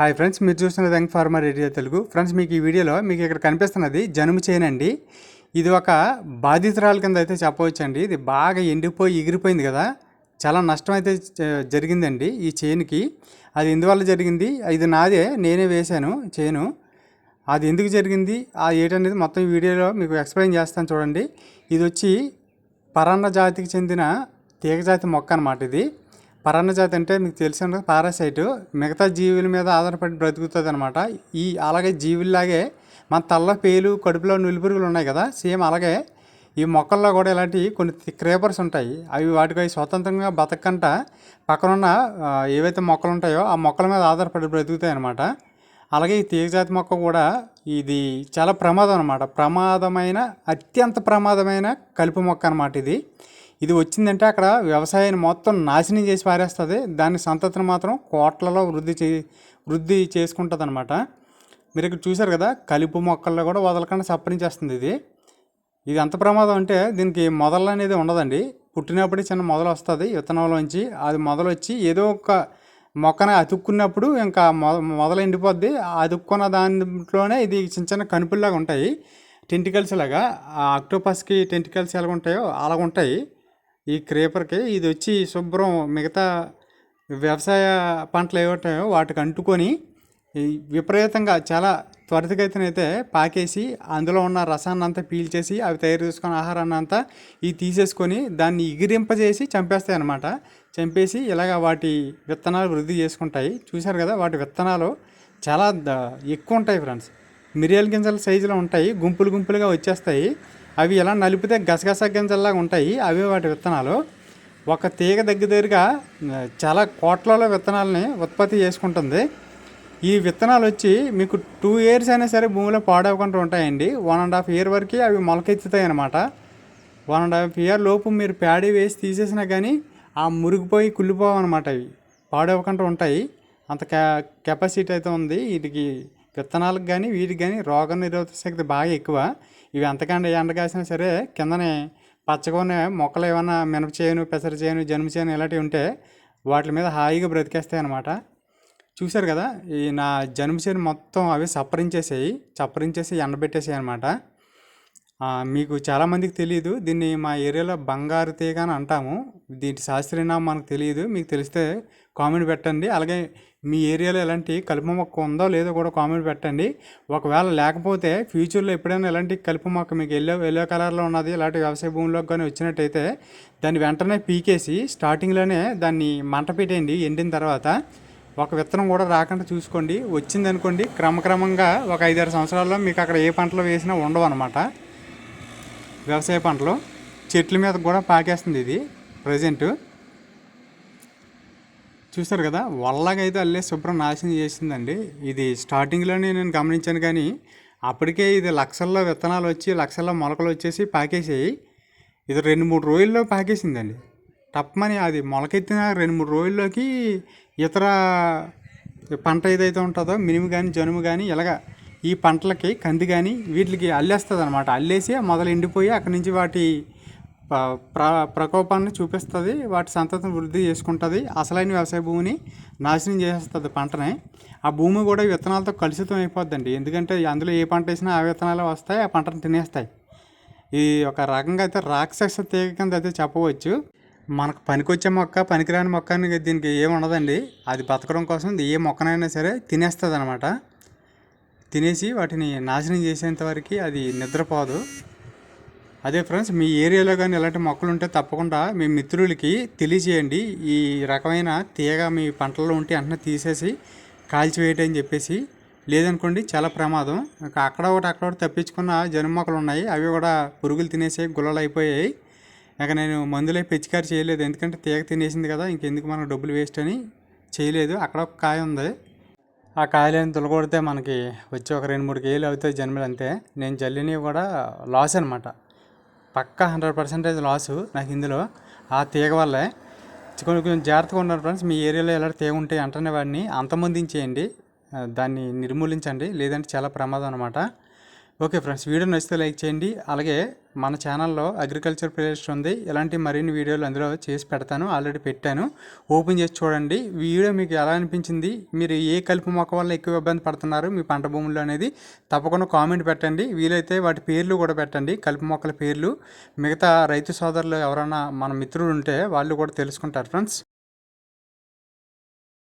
Hi friends మీరు చూస్తున్నది young farmer area Telugu friends మీకు ఈ వీడియోలో మీకు ఇక్కడ కనిపిస్తున్నది జనుము చేను అండి ఇది ఒక బాధితురాల కింద అయితే చెప్పవచ్చండి. ఇది బాగా ఎండిపోయి ఎగిరిపోయింది కదా. చాలా నష్టం అయితే జ- జరిగిందండి ఈ చేనుకి. అది ఎందువల్ల జరిగింది? ఇది నాదే నేనే వేశాను చేను. అది ఎందుకు జరిగింది? ఆ ఏటనేది మొత్తం ఈ వీడియోలో మీకు ఎక్స్ప్లెయిన్ చేస్తాను చూడండి. ఇది వచ్చి పరాన్న జాతికి చెందిన తీగజాతి మొక్క అనమాట ఇది. పరాన్నజాతి అంటే మీకు తెలిసిన పారాసైట్ మిగతా జీవుల మీద ఆధారపడి బ్రతుకుతుంది అనమాట ఈ అలాగే జీవుల్లాగే మన తల్ల పేలు కడుపులో నులిపురుగులు ఉన్నాయి కదా సేమ్ అలాగే ఈ మొక్కల్లో కూడా ఇలాంటి కొన్ని క్రేపర్స్ ఉంటాయి. అవి వాటికి అవి స్వతంత్రంగా బతకంట. పక్కనున్న ఏవైతే మొక్కలు ఉంటాయో ఆ మొక్కల మీద ఆధారపడి బ్రతుకుతాయి అనమాట అలాగే ఈ తీగజాతి మొక్క కూడా ఇది చాలా ప్రమాదం అనమాట ప్రమాదమైన అత్యంత ప్రమాదమైన కలుపు మొక్క అనమాట ఇది. ఇది వచ్చిందంటే అక్కడ వ్యవసాయాన్ని మొత్తం నాశనం చేసి పారేస్తుంది. దాని సంతతిని మాత్రం కోట్లలో వృద్ధి చే వృద్ధి చేసుకుంటుంది అనమాట మీరు ఇక్కడ చూశారు కదా కలుపు మొక్కల్లో కూడా వదలకుండా సప్పరించేస్తుంది ఇది. ఇది ఎంత ప్రమాదం అంటే దీనికి మొదలు అనేది ఉండదండి. పుట్టినప్పుడే చిన్న మొదలు వస్తుంది. విత్తనంలోంచి అది మొదలు వచ్చి ఏదో ఒక మొక్కన అతుక్కున్నప్పుడు ఇంకా మొ మొదలు ఎండిపోద్ది. అతుక్కున్న దాంట్లోనే ఇది చిన్న చిన్న కనుపుల్లాగా ఉంటాయి. టెంటికల్స్ లాగా ఆ అక్టోపస్కి టెంటికల్స్ ఎలాగ ఉంటాయో అలాగ ఉంటాయి ఈ క్రేపర్కి ఇది వచ్చి శుభ్రం మిగతా వ్యవసాయ పంటలు ఏవటాయో వాటికి అంటుకొని విపరీతంగా చాలా త్వరితగతినైతే పాకేసి అందులో ఉన్న రసాన్ని అంతా పీల్చేసి అవి తయారు చేసుకున్న ఆహారాన్ని అంతా ఇవి తీసేసుకొని దాన్ని ఎగిరింపజేసి చంపేస్తాయి అన్నమాట. చంపేసి ఇలాగ వాటి విత్తనాలు వృద్ధి చేసుకుంటాయి. చూశారు కదా వాటి విత్తనాలు చాలా ఎక్కువ ఉంటాయి ఫ్రెండ్స్. మిరియాల గింజల సైజులో ఉంటాయి. గుంపులు గుంపులుగా వచ్చేస్తాయి. అవి ఎలా నలిపితే గసగస గింజల్లాగా ఉంటాయి అవి వాటి విత్తనాలు. ఒక తీగ దగ్గరగా చాలా కోట్లలో విత్తనాలని ఉత్పత్తి చేసుకుంటుంది. ఈ విత్తనాలు వచ్చి మీకు టూ ఇయర్స్ అయినా సరే భూమిలో పాడవకుండా ఉంటాయండి. వన్ అండ్ హాఫ్ ఇయర్ వరకు అవి మొలకెత్తుతాయి అన్నమాట. వన్ అండ్ హాఫ్ ఇయర్ లోపు మీరు ప్యాడీ వేసి తీసేసినా కానీ ఆ మురిగిపోయి కుళ్ళిపోవు అనమాట అవి. పాడవకుండా ఉంటాయి. అంత కె కెపాసిటీ అయితే ఉంది. వీటికి విత్తనాలకు కానీ వీటికి కానీ రోగ నిరోధక శక్తి బాగా ఎక్కువ. ఇవి ఎంతకంటే ఎండ కాసినా సరే కిందనే పచ్చగానే మొక్కలు ఏమైనా మినప చేయను పెసర చేయను జనుము చేయను ఇలాంటివి ఉంటే వాటి మీద హాయిగా బ్రతికేస్తాయి అనమాట చూశారు కదా ఈ నా జనుము చేను మొత్తం అవి సప్పరించేసాయి సప్పరించేసి ఎండబెట్టేసాయి అనమాట మీకు చాలామందికి తెలియదు దీన్ని మా ఏరియాలో బంగారు తీగ అని అంటాము. దీని శాస్త్రీయనామం మనకు తెలియదు మీకు తెలిస్తే కామెంట్ పెట్టండి. అలాగే మీ ఏరియాలో ఎలాంటి కలుపు మొక్క ఉందో లేదో కూడా కామెంట్ పెట్టండి. ఒకవేళ లేకపోతే ఫ్యూచర్లో ఎప్పుడైనా ఎలాంటి కలుపు మొక్క మీకు ఎల్లో ఎల్లో కలర్లో ఉన్నది ఇలాంటి వ్యవసాయ భూమిలోకి కానీ వచ్చినట్టయితే దాన్ని వెంటనే పీకేసి స్టార్టింగ్లోనే దాన్ని మంట పెట్టేయండి ఎండిన తర్వాత. ఒక విత్తనం కూడా రాకుండా చూసుకోండి. వచ్చింది అనుకోండి క్రమక్రమంగా ఒక ఐదారు సంవత్సరాల్లో మీకు అక్కడ ఏ పంటలు వేసినా ఉండవు అనమాట వ్యవసాయ పంటలు చెట్ల మీద కూడా పాకేస్తుంది ఇది ప్రజెంటు చూసారు కదా? వల్లగైతే అల్లే శుభ్రం నాశనం చేసిందండి. ఇది స్టార్టింగ్లోనే నేను గమనించాను కానీ అప్పటికే ఇది లక్షల్లో విత్తనాలు వచ్చి లక్షల్లో మొలకలు వచ్చేసి పాకేసాయి ఇది రెండు మూడు రోజుల్లో పాకేసిందండి. తప్పమని అది మొలకెత్తిన రెండు మూడు రోజుల్లోకి ఇతర పంట ఏదైతే ఉంటుందో మినుము కానీ జనుము కానీ ఇలాగ ఈ పంటలకి కంది కానీ వీటికి అల్లేస్తుంది అనమాట అల్లేసి మొదలు ఎండిపోయి అక్కడి నుంచి వాటి ప్ర ప్రకోపాన్ని చూపిస్తుంది వాటి సంతతం వృద్ధి చేసుకుంటుంది. అసలైన వ్యవసాయ భూమిని నాశనం చేసేస్తుంది పంటని. ఆ భూమి కూడా విత్తనాలతో కలుషితం అయిపోద్దండి. ఎందుకంటే అందులో ఏ పంట వేసినా ఆ విత్తనాలు వస్తాయి ఆ పంటను తినేస్తాయి. ఈ ఒక రకంగా అయితే రాక్షస తీగ కింద అయితే చెప్పవచ్చు. మనకు పనికొచ్చే మొక్క పనికిరాని మొక్క అని దీనికి ఏముండదండి అది బతకడం కోసం ఏ మొక్కనైనా సరే తినేస్తుంది అనమాట తినేసి వాటిని నాశనం చేసేంత వరకు అది నిద్రపోదు. అదే ఫ్రెండ్స్ మీ ఏరియాలో కానీ ఇలాంటి మొక్కలు ఉంటే తప్పకుండా మీ మిత్రులకి తెలియజేయండి. ఈ రకమైన తీగ మీ పంటల్లో ఉంటే వెంటనే తీసేసి కాల్చివేయటం అని చెప్పేసి. లేదనుకోండి చాలా ప్రమాదం. ఇంకా అక్కడ ఒకటి అక్కడ ఒకటి తప్పించుకున్న జనుమ మొక్కలు ఉన్నాయి. అవి కూడా పురుగులు తినేసి గుల్లలు అయిపోయాయి. ఇక నేను మందులే పిచికారి చేయలేదు. ఎందుకంటే తీగ తినేసింది కదా ఇంకెందుకు మనకు డబ్బులు వేస్ట్ అని చేయలేదు. అక్కడ ఒక కాయ ఉంది. ఆ కాయలను తులగొడితే మనకి వచ్చి ఒక రెండు మూడు కేజీలు అవుతాయి జన్మలు అంతే నేను జల్లినవి కూడా లాస్ అనమాట పక్కా హండ్రెడ్ పర్సెంటేజ్ లాసు నాకు ఇందులో. ఆ తీగ వల్లే. కొంచెం కొంచెం జాగ్రత్తగా ఉన్నారు ఫ్రెండ్స్. మీ ఏరియాలో ఎలా తీగ ఉంటే వెంటనే వాడిని అంతమొందించేయండి దాన్ని నిర్మూలించండి. లేదంటే చాలా ప్రమాదం అనమాట ఓకే ఫ్రెండ్స్ వీడియో నచ్చితే లైక్ చేయండి. అలాగే మన ఛానల్లో అగ్రికల్చర్ ప్లేలిస్ట్ ఉంది. ఇలాంటి మరిన్ని వీడియోలు అందులో చేసి పెడతాను. ఆల్రెడీ పెట్టాను. ఓపెన్ చేసి చూడండి. వీడియో మీకు ఎలా అనిపించింది? మీరు ఏ కలుపు మొక్క వల్ల ఎక్కువ ఇబ్బంది పడుతున్నారు? మీ పంట భూముల్లో అనేది తప్పకుండా కామెంట్ పెట్టండి. వీలైతే వాటి పేర్లు కూడా పెట్టండి. కలుపు మొక్కల పేర్లు. మిగతా రైతు సోదరులు ఎవరైనా మన మిత్రులు ఉంటే వాళ్ళు కూడా తెలుసుకుంటారు ఫ్రెండ్స్.